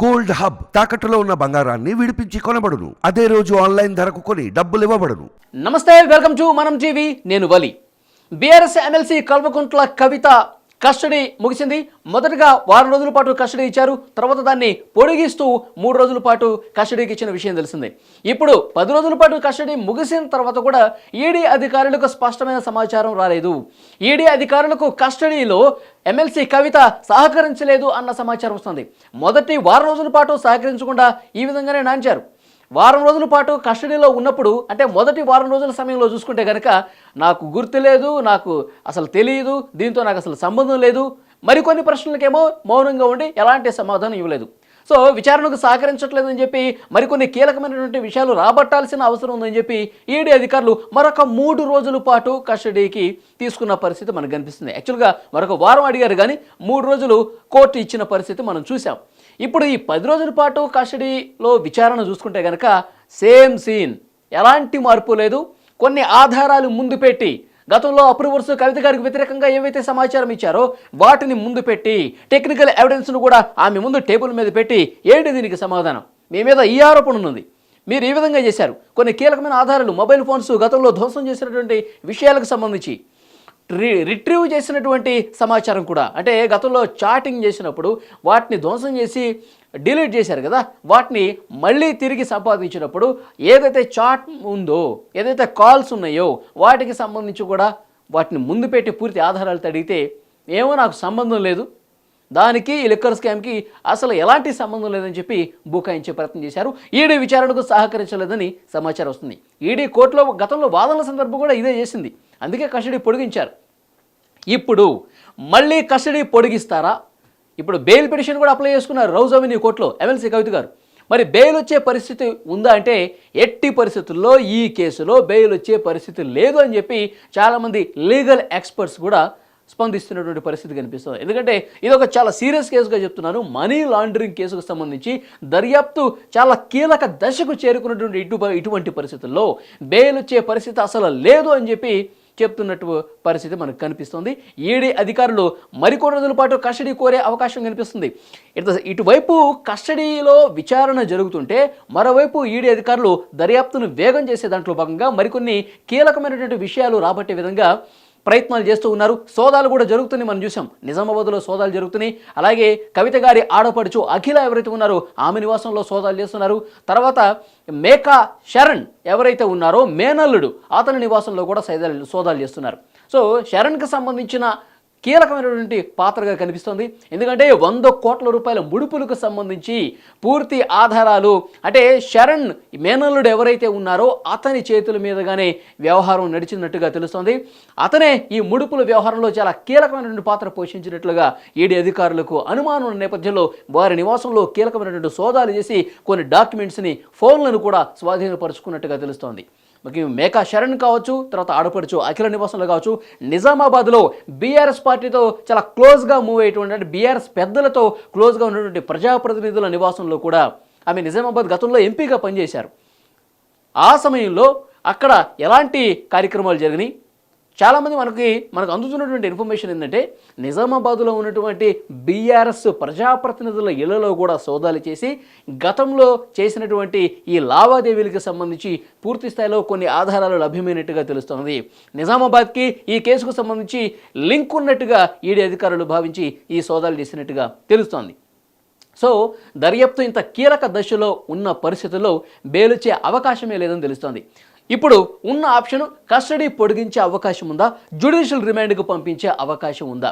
Gold hub తాకట్టులో ఉన్న బంగారాన్ని విడిపించి కొనబడును. అదే రోజు ఆన్లైన్ ధరకు కొని డబ్బులు ఇవ్వబడును. నమస్తే వెల్కమ్ టు మనం టీవీ నేను వలి. BRS MLC Kalvakuntla Kavitha custody ముగిసింది. మొదటగా వారం రోజుల పాటు కస్టడీ ఇచ్చారు. తర్వాత దాన్ని పొడిగిస్తూ మూడు రోజుల పాటు కస్టడీకి ఇచ్చిన విషయం తెలిసిందే. ఇప్పుడు పది రోజుల పాటు కస్టడీ ముగిసిన తర్వాత కూడా ఈడీ అధికారులకు స్పష్టమైన సమాచారం రాలేదు. ఈడీ అధికారులకు కస్టడీలో ఎమ్మెల్సీ కవిత సహకరించలేదు అన్న సమాచారం వస్తుంది. మొదటి వారం రోజుల పాటు సహకరించకుండా ఈ విధంగానే నాంచారు. వారం రోజుల పాటు కస్టడీలో ఉన్నప్పుడు అంటే మొదటి వారం రోజుల సమయంలో చూసుకుంటే కనుక నాకు గుర్తు లేదు నాకు అసలు తెలియదు దీంతో నాకు అసలు సంబంధం లేదు. మరికొన్ని ప్రశ్నలకేమో మౌనంగా ఉండి ఎలాంటి సమాధానం ఇవ్వలేదు. సో విచారణకు సహకరించట్లేదని చెప్పి మరికొన్ని కీలకమైనటువంటి విషయాలు రాబట్టాల్సిన అవసరం ఉందని చెప్పి ఈడీ అధికారులు మరొక మూడు రోజుల పాటు కస్టడీకి తీసుకున్న పరిస్థితి మనకు కనిపిస్తుంది. యాక్చువల్గా మరొక వారం అడిగారు కానీ మూడు రోజులు కోర్టు ఇచ్చిన పరిస్థితి మనం చూసాం ఇప్పుడు ఈ పది రోజుల పాటు కస్టడీలో విచారణ చూసుకుంటే కనుక సేమ్ సీన్. ఎలాంటి మార్పు లేదు. కొన్ని ఆధారాలు ముందు పెట్టి గతంలో అప్రూవర్స్ కవిత గారికి వ్యతిరేకంగా ఏవైతే సమాచారం ఇచ్చారో వాటిని ముందు పెట్టి టెక్నికల్ ఎవిడెన్స్ను కూడా ఆమె ముందు టేబుల్ మీద పెట్టి ఏంటి దీనికి సమాధానం? మీ మీద ఈ ఆరోపణ ఉన్నది. మీరు ఈ విధంగా చేశారు. కొన్ని కీలకమైన ఆధారాలు మొబైల్ ఫోన్స్ గతంలో ధ్వంసం చేసినటువంటి విషయాలకు సంబంధించి. రి రిట్రీవ్ చేసినటువంటి సమాచారం కూడా. అంటే గతంలో చాటింగ్ చేసినప్పుడు వాటిని ధ్వంసం చేసి డిలీట్ చేశారు కదా వాటిని మళ్ళీ తిరిగి సంపాదించినప్పుడు ఏదైతే చాట్ ఉందో ఏదైతే కాల్స్ ఉన్నాయో వాటికి సంబంధించి కూడా వాటిని ముందు పెట్టి పూర్తి ఆధారాలు తడిగితే ఏమో నాకు సంబంధం లేదు. దానికి ఈ లిక్కర్ స్కామ్కి అసలు ఎలాంటి సంబంధం లేదని చెప్పి బుకాయించే ప్రయత్నం చేశారు. ఈడీ విచారణకు సహకరించలేదని సమాచారం వస్తుంది. ఈడీ కోర్టులో గతంలో వాదనల సందర్భం కూడా ఇదే చేసింది. అందుకే కస్టడీ పొడిగించారు. ఇప్పుడు మళ్ళీ కస్టడీ పొడిగిస్తారా? ఇప్పుడు బెయిల్ పిటిషన్ కూడా అప్లై చేసుకున్నారు రౌజ్ అవెన్యూ కోర్టులో ఎమ్మెల్సీ కవిత గారు. మరి బెయిల్ వచ్చే పరిస్థితి ఉందా అంటే ఎట్టి పరిస్థితుల్లో ఈ కేసులో బెయిల్ వచ్చే పరిస్థితి లేదు అని చెప్పి చాలామంది లీగల్ ఎక్స్పర్ట్స్ కూడా స్పందిస్తున్నటువంటి పరిస్థితి కనిపిస్తుంది. ఎందుకంటే ఇది ఒక చాలా సీరియస్ కేసుగా చెప్తున్నాను. మనీ లాండరింగ్ కేసుకు సంబంధించి దర్యాప్తు చాలా కీలక దశకు చేరుకున్నటువంటి ఇటు ఇటువంటి పరిస్థితుల్లో బెయిల్ వచ్చే పరిస్థితి అసలు లేదు అని చెప్పి చెప్తున్నట్టు పరిస్థితి మనకు కనిపిస్తుంది. ఈడీ అధికారులు మరికొన్ని రోజుల పాటు కస్టడీ కోరే అవకాశం కనిపిస్తుంది. ఇటు ఇటువైపు కస్టడీలో విచారణ జరుగుతుంటే మరోవైపు ఈడీ అధికారులు దర్యాప్తును వేగం చేసే దాంట్లో భాగంగా మరికొన్ని కీలకమైనటువంటి విషయాలు రాబట్టే విధంగా ప్రయత్నాలు చేస్తూ ఉన్నారు. సోదాలు కూడా జరుగుతున్నాయి. మనం చూసాం. నిజామాబాద్లో సోదాలు జరుగుతున్నాయి. అలాగే కవిత గారి ఆడపడుచు అఖిల ఎవరైతే ఉన్నారో ఆమె నివాసంలో సోదాలు చేస్తున్నారు. తర్వాత మేకా శరణ్ ఎవరైతే ఉన్నారో మేనల్లుడు అతని నివాసంలో కూడా సైదాలు సోదాలు చేస్తున్నారు. సో శరణ్కి సంబంధించిన కీలకమైనటువంటి పాత్రగా కనిపిస్తుంది. ఎందుకంటే వంద కోట్ల రూపాయల ముడుపులకు సంబంధించి పూర్తి ఆధారాలు అంటే శరణ్ మేనల్లుడు ఎవరైతే ఉన్నారో అతని చేతుల మీదుగానే వ్యవహారం నడిచినట్టుగా తెలుస్తోంది. అతనే ఈ ముడుపుల వ్యవహారంలో చాలా కీలకమైనటువంటి పాత్ర పోషించినట్లుగా ఈడీ అధికారులకు అనుమానం ఉన్న నేపథ్యంలో వారి నివాసంలో కీలకమైనటువంటి సోదాలు చేసి కొన్ని డాక్యుమెంట్స్ని ఫోన్లను కూడా స్వాధీనపరుచుకున్నట్టుగా తెలుస్తోంది. ముఖ్యంగా మేకా శరణ్ కావచ్చు తర్వాత ఆడపడుచు అఖిల నివాసంలో కావచ్చు నిజామాబాద్లో బీఆర్ఎస్ పార్టీతో చాలా క్లోజ్గా మూవ్ అయ్యేటువంటి బీఆర్ఎస్ పెద్దలతో క్లోజ్గా ఉన్నటువంటి ప్రజాప్రతినిధుల నివాసంలో కూడా ఆమె నిజామాబాద్ గతంలో ఎంపీగా పనిచేశారు. ఆ సమయంలో అక్కడ ఎలాంటి కార్యక్రమాలు జరిగినాయి? చాలామంది మనకి మనకు అందుతున్నటువంటి ఇన్ఫర్మేషన్ ఏంటంటే నిజామాబాద్లో ఉన్నటువంటి బీఆర్ఎస్ ప్రజాప్రతినిధుల ఇళ్ళలో కూడా సోదాలు చేసి గతంలో చేసినటువంటి ఈ లావాదేవీలకు సంబంధించి పూర్తి స్థాయిలో కొన్ని ఆధారాలు లభ్యమైనట్టుగా తెలుస్తోంది. నిజామాబాద్కి ఈ కేసుకు సంబంధించి లింక్ ఉన్నట్టుగా ఈడీ అధికారులు భావించి ఈ సోదాలు చేసినట్టుగా తెలుస్తోంది. సో దర్యాప్తు ఇంత కీలక దశలో ఉన్న పరిస్థితుల్లో బెయిలొచ్చే అవకాశమే లేదని తెలుస్తోంది. ఇప్పుడు ఉన్న ఆప్షన్ కస్టడీ పొడిగించే అవకాశం ఉందా? జ్యుడిషియల్ రిమాండ్కు పంపించే అవకాశం ఉందా?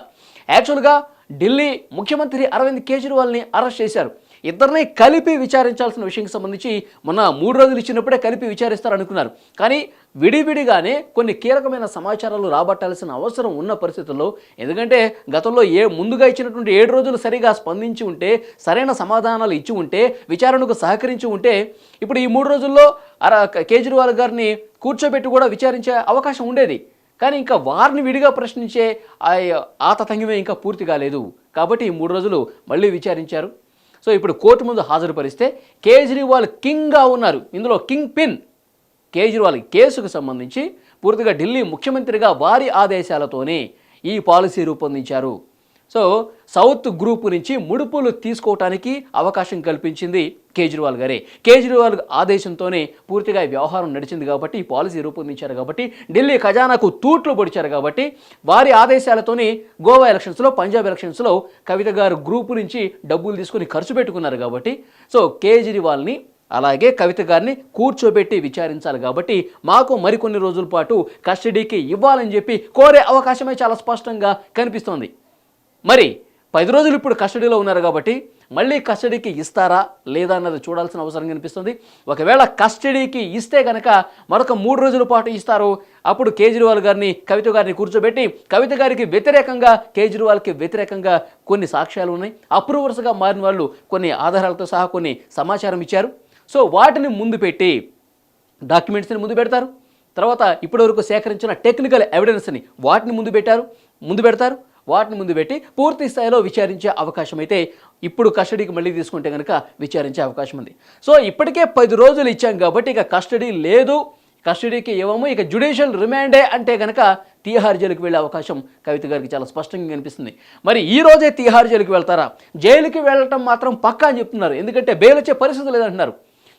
యాక్చువల్గా ఢిల్లీ ముఖ్యమంత్రి అరవింద్ కేజ్రీవాల్ని అరెస్ట్ చేశారు. ఇద్దరిని కలిపి విచారించాల్సిన విషయంకి సంబంధించి మొన్న మూడు రోజులు ఇచ్చినప్పుడే కలిపి విచారిస్తారు అనుకున్నారు కానీ విడివిడిగానే కొన్ని కీలకమైన సమాచారాలు రాబట్టాల్సిన అవసరం ఉన్న పరిస్థితుల్లో ఎందుకంటే గతంలో ఏ ముందుగా ఇచ్చినటువంటి ఏడు రోజులు సరిగా స్పందించి ఉంటే సరైన సమాధానాలు ఇచ్చి ఉంటే విచారణకు సహకరించి ఉంటే ఇప్పుడు ఈ మూడు రోజుల్లో అరా కేజ్రీవాల్ గారిని కూర్చోబెట్టి కూడా విచారించే అవకాశం ఉండేది. కానీ ఇంకా వారిని విడిగా ప్రశ్నించే ఆ- ఆ ఇంకా పూర్తి కాలేదు. కాబట్టి ఈ మూడు రోజులు మళ్ళీ విచారించారు. సో ఇప్పుడు కోర్టు ముందు హాజరుపరిస్తే కేజ్రీవాల్ కింగ్గా ఉన్నారు. ఇందులో కింగ్ పిన్ కేజ్రీవాల్ కేసుకు సంబంధించి పూర్తిగా ఢిల్లీ ముఖ్యమంత్రిగా వారి ఆదేశాలతోనే ఈ పాలసీ రూపొందించారు. సో సౌత్ గ్రూప్ నుంచి ముడుపులు తీసుకోవటానికి అవకాశం కల్పించింది కేజ్రీవాల్ గారే. కేజ్రీవాల్ ఆదేశంతోనే పూర్తిగా వ్యవహారం నడిచింది కాబట్టి ఈ పాలసీ రూపొందించారు కాబట్టి ఢిల్లీ ఖజానాకు తూట్లు పొడిచారు కాబట్టి వారి ఆదేశాలతోనే గోవా ఎలక్షన్స్లో పంజాబ్ ఎలక్షన్స్లో కవిత గారు గ్రూపు నుంచి డబ్బులు తీసుకొని ఖర్చు పెట్టుకున్నారు కాబట్టి సో కేజ్రీవాల్ని అలాగే కవిత గారిని కూర్చోబెట్టి విచారించాలి కాబట్టి మాకు మరికొన్ని రోజుల పాటు కస్టడీకి ఇవ్వాలని చెప్పి కోరే అవకాశమే చాలా స్పష్టంగా కనిపిస్తోంది. మరి పది రోజులు ఇప్పుడు కస్టడీలో ఉన్నారు కాబట్టి మళ్ళీ కస్టడీకి ఇస్తారా లేదా అన్నది చూడాల్సిన అవసరం కనిపిస్తుంది. ఒకవేళ కస్టడీకి ఇస్తే కనుక మరొక మూడు రోజుల పాటు ఇస్తారు. అప్పుడు కేజ్రీవాల్ గారిని కవిత గారిని కూర్చోబెట్టి కవిత గారికి వ్యతిరేకంగా కేజ్రీవాల్కి వ్యతిరేకంగా కొన్ని సాక్ష్యాలు ఉన్నాయి. అప్రూవర్స్గా మారిన వాళ్ళు కొన్ని ఆధారాలతో సహా కొన్ని సమాచారం ఇచ్చారు. సో వాటిని ముందు పెట్టి డాక్యుమెంట్స్ని ముందు పెడతారు. తర్వాత ఇప్పటివరకు సేకరించిన టెక్నికల్ ఎవిడెన్స్ని వాటిని ముందు పెట్టారు. ముందు పెడతారు. వాటిని ముందు పెట్టి పూర్తి స్థాయిలో విచారించే అవకాశం అయితే ఇప్పుడు కస్టడీకి మళ్ళీ తీసుకుంటే కనుక విచారించే అవకాశం ఉంది. సో ఇప్పటికే పది రోజులు ఇచ్చాం కాబట్టి ఇక కస్టడీ లేదు. కస్టడీకి ఇవ్వము ఇక జ్యుడిషియల్ రిమాండే అంటే కనుక తీహార్ జైలుకి వెళ్ళే అవకాశం కవిత గారికి చాలా స్పష్టంగా కనిపిస్తుంది మరి ఈ రోజే తీహార్ జైలుకి వెళ్తారా? జైలుకి వెళ్ళటం మాత్రం పక్కా అని చెప్తున్నారు. ఎందుకంటే బెయిల్ వచ్చే పరిస్థితి లేదంటున్నారు.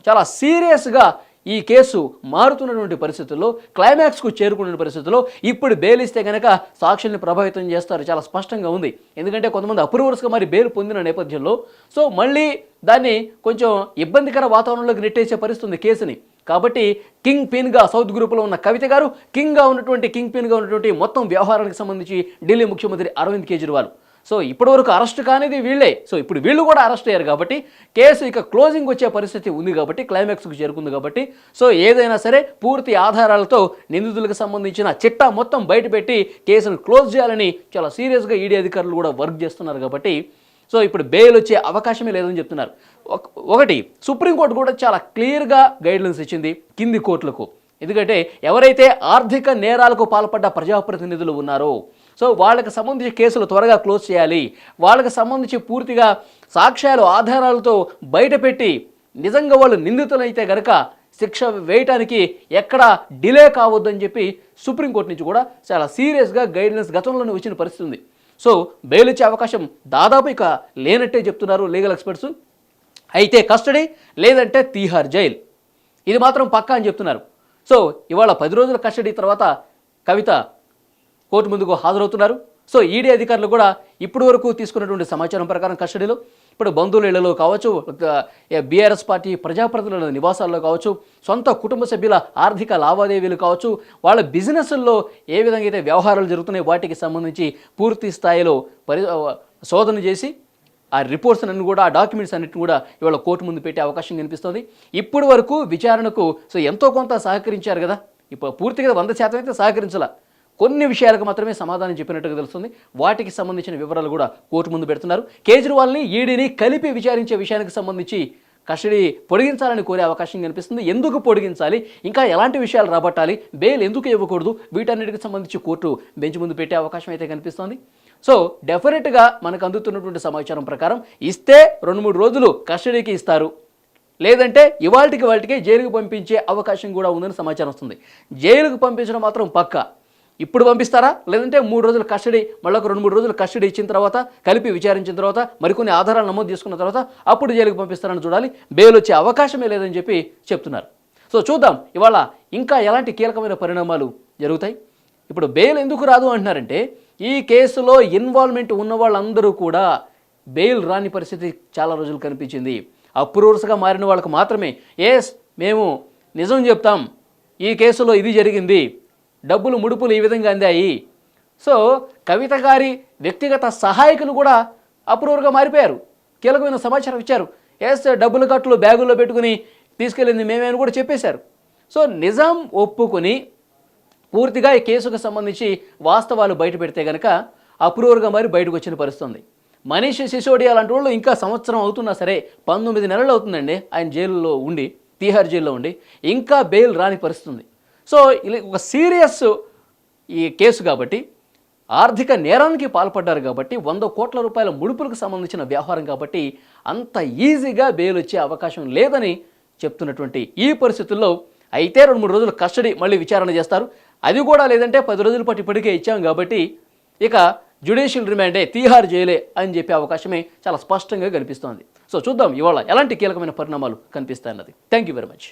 చాలా సీరియస్గా ఈ కేసు మారుతున్నటువంటి పరిస్థితుల్లో క్లైమాక్స్కు చేరుకున్న పరిస్థితుల్లో ఇప్పుడు బెయిల్ ఇస్తే కనుక సాక్షుల్ని ప్రభావితం చేస్తారు. చాలా స్పష్టంగా ఉంది. ఎందుకంటే కొంతమంది అప్రూవర్స్గా మరి బెయిల్ పొందిన నేపథ్యంలో సో మళ్ళీ దాన్ని కొంచెం ఇబ్బందికర వాతావరణంలోకి నెట్టేసే పరిస్థితి ఉంది కేసుని. కాబట్టి కింగ్ పిన్గా సౌత్ గ్రూప్లో ఉన్న కవిత గారు కింగ్గా ఉన్నటువంటి కింగ్ పిన్గా ఉన్నటువంటి మొత్తం వ్యవహారానికి సంబంధించి ఢిల్లీ ముఖ్యమంత్రి అరవింద్ కేజ్రీవాల్. సో ఇప్పటివరకు అరెస్ట్ కానిది వీళ్ళే. సో ఇప్పుడు వీళ్ళు కూడా అరెస్ట్ అయ్యారు కాబట్టి కేసు ఇక క్లోజింగ్ వచ్చే పరిస్థితి ఉంది కాబట్టి క్లైమాక్స్కు చేరుకుంది కాబట్టి సో ఏదైనా సరే పూర్తి ఆధారాలతో నిందితులకు సంబంధించిన చిట్టా మొత్తం బయటపెట్టి కేసును క్లోజ్ చేయాలని చాలా సీరియస్గా ఈడీ అధికారులు కూడా వర్క్ చేస్తున్నారు కాబట్టి సో ఇప్పుడు బెయిల్ వచ్చే అవకాశమే లేదని చెప్తున్నారు. ఒకటి సుప్రీంకోర్టు కూడా చాలా క్లియర్గా గైడ్లైన్స్ ఇచ్చింది కింది కోర్టులకు. ఎందుకంటే ఎవరైతే ఆర్థిక నేరాలకు పాల్పడ్డ ప్రజాప్రతినిధులు ఉన్నారో సో వాళ్ళకి సంబంధించి కేసులు త్వరగా క్లోజ్ చేయాలి. వాళ్ళకి సంబంధించి పూర్తిగా సాక్ష్యాలు ఆధారాలతో బయటపెట్టి నిజంగా వాళ్ళు నిందితులైతే గనక శిక్ష వేయటానికి ఎక్కడ డిలే కావద్దని చెప్పి సుప్రీంకోర్టు నుంచి కూడా చాలా సీరియస్గా గైడ్లైన్స్ గతంలోనే వచ్చిన పరిస్థితి ఉంది. సో బెయిల్ ఇచ్చే అవకాశం దాదాపు ఇక లేనట్టే చెప్తున్నారు లీగల్ ఎక్స్పర్ట్స్. అయితే కస్టడీ లేదంటే తీహార్ జైల్. ఇది మాత్రం పక్కా అని చెప్తున్నారు. సో ఇవాళ పది రోజుల కస్టడీ తర్వాత కవిత కోర్టు ముందుకు హాజరవుతున్నారు. సో ఈడీ అధికారులు కూడా ఇప్పటి వరకు తీసుకున్నటువంటి సమాచారం ప్రకారం కస్టడీలో ఇప్పుడు బంధువుల ఇళ్ళలో కావచ్చు బీఆర్ఎస్ పార్టీ ప్రజాప్రతినిధుల నివాసాల్లో కావచ్చు సొంత కుటుంబ సభ్యుల ఆర్థిక లావాదేవీలు కావచ్చు వాళ్ళ బిజినెస్ల్లో ఏ విధంగా అయితే వ్యవహారాలు జరుగుతున్నాయో వాటికి సంబంధించి పూర్తి స్థాయిలో పరి శోధన చేసి ఆ రిపోర్ట్స్ అన్ని కూడా ఆ డాక్యుమెంట్స్ అన్నిటిని కూడా ఇవాళ కోర్టు ముందు పెట్టే అవకాశం కనిపిస్తుంది. ఇప్పటి వరకు విచారణకు సో ఎంతో కొంత సహకరించారు కదా. ఇప్పుడు పూర్తిగా వంద శాతం అయితే సహకరించాల. కొన్ని విషయాలకు మాత్రమే సమాధానం చెప్పినట్టుగా తెలుస్తుంది. వాటికి సంబంధించిన వివరాలు కూడా కోర్టు ముందు పెడుతున్నారు. కేజ్రీవాల్ని ఈడీని కలిపి విచారించే విషయానికి సంబంధించి కస్టడీ పొడిగించాలని కోరే అవకాశం కనిపిస్తుంది. ఎందుకు పొడిగించాలి? ఇంకా ఎలాంటి విషయాలు రాబట్టాలి? బెయిల్ ఎందుకు ఇవ్వకూడదు? వీటన్నిటికి సంబంధించి కోర్టు బెంచ్ ముందు పెట్టే అవకాశం అయితే కనిపిస్తోంది. సో డెఫినెట్గా మనకు అందుతున్నటువంటి సమాచారం ప్రకారం ఇస్తే రెండు మూడు రోజులు కస్టడీకి ఇస్తారు. లేదంటే ఇవాళకి వాళ్ళకి జైలుకు పంపించే అవకాశం కూడా ఉందని సమాచారం వస్తుంది. జైలుకు పంపించడం మాత్రం పక్క. ఇప్పుడు పంపిస్తారా? లేదంటే మూడు రోజులు కస్టడీ మళ్ళీ ఒక రెండు మూడు రోజులు కస్టడీ ఇచ్చిన తర్వాత కలిపి విచారించిన తర్వాత మరికొన్ని ఆధారాలు నమోదు చేసుకున్న తర్వాత అప్పుడు జైలుకు పంపిస్తారని చూడాలి. బెయిల్ వచ్చే అవకాశమే లేదని చెప్పి చెప్తున్నారు. సో చూద్దాం. ఇవాళ ఇంకా ఎలాంటి కీలకమైన పరిణామాలు జరుగుతాయి? ఇప్పుడు బెయిల్ ఎందుకు రాదు అంటున్నారంటే ఈ కేసులో ఇన్వాల్వ్మెంట్ ఉన్న వాళ్ళందరూ కూడా బెయిల్ రాని పరిస్థితి చాలా రోజులు కనిపించింది. అప్రూవర్స్గా మారిన వాళ్ళకు మాత్రమే. ఎస్ మేము నిజం చెప్తాం. ఈ కేసులో ఇది జరిగింది. డబ్బులు ముడుపులు ఈ విధంగా అందాయి. సో కవిత గారి వ్యక్తిగత సహాయకులు కూడా అప్రూవర్గా మారిపోయారు. కీలకమైన సమాచారం ఇచ్చారు. ఎస్ డబ్బులు కట్లు బ్యాగుల్లో పెట్టుకుని తీసుకెళ్ళింది మేమే అని కూడా చెప్పేశారు. సో నిజాం ఒప్పుకొని పూర్తిగా ఈ కేసుకు సంబంధించి వాస్తవాలు బయట పెడితే కనుక అప్రూవర్గా మరి బయటకు వచ్చిన పరిస్థితుంది. మనీష్ సిసోడియా లాంటి వాళ్ళు ఇంకా సంవత్సరం అవుతున్నా సరే పంతొమ్మిది నెలలు అవుతుందండి. ఆయన జైల్లో ఉండి తీహార్ జైల్లో ఉండి ఇంకా బెయిల్ రాని పరిస్థితుంది. సో ఇలా ఒక సీరియస్ ఈ కేసు కాబట్టి ఆర్థిక నేరానికి పాల్పడ్డారు కాబట్టి వంద కోట్ల రూపాయల ముడుపులకు సంబంధించిన వ్యవహారం కాబట్టి అంత ఈజీగా బెయిల్ వచ్చే అవకాశం లేదని చెప్తున్నటువంటి ఈ పరిస్థితుల్లో అయితే రెండు మూడు రోజులు కస్టడీ మళ్ళీ విచారణ చేస్తారు. అది కూడా లేదంటే పది రోజుల పాటు ఇప్పటికే ఇచ్చాం కాబట్టి ఇక జ్యుడిషియల్ రిమాండే తీహార్ జైలే అని చెప్పే అవకాశమే చాలా స్పష్టంగా కనిపిస్తోంది. సో చూద్దాం ఇవాళ ఎలాంటి కీలకమైన పరిణామాలు కనిపిస్తాయన్నది. Thank you very much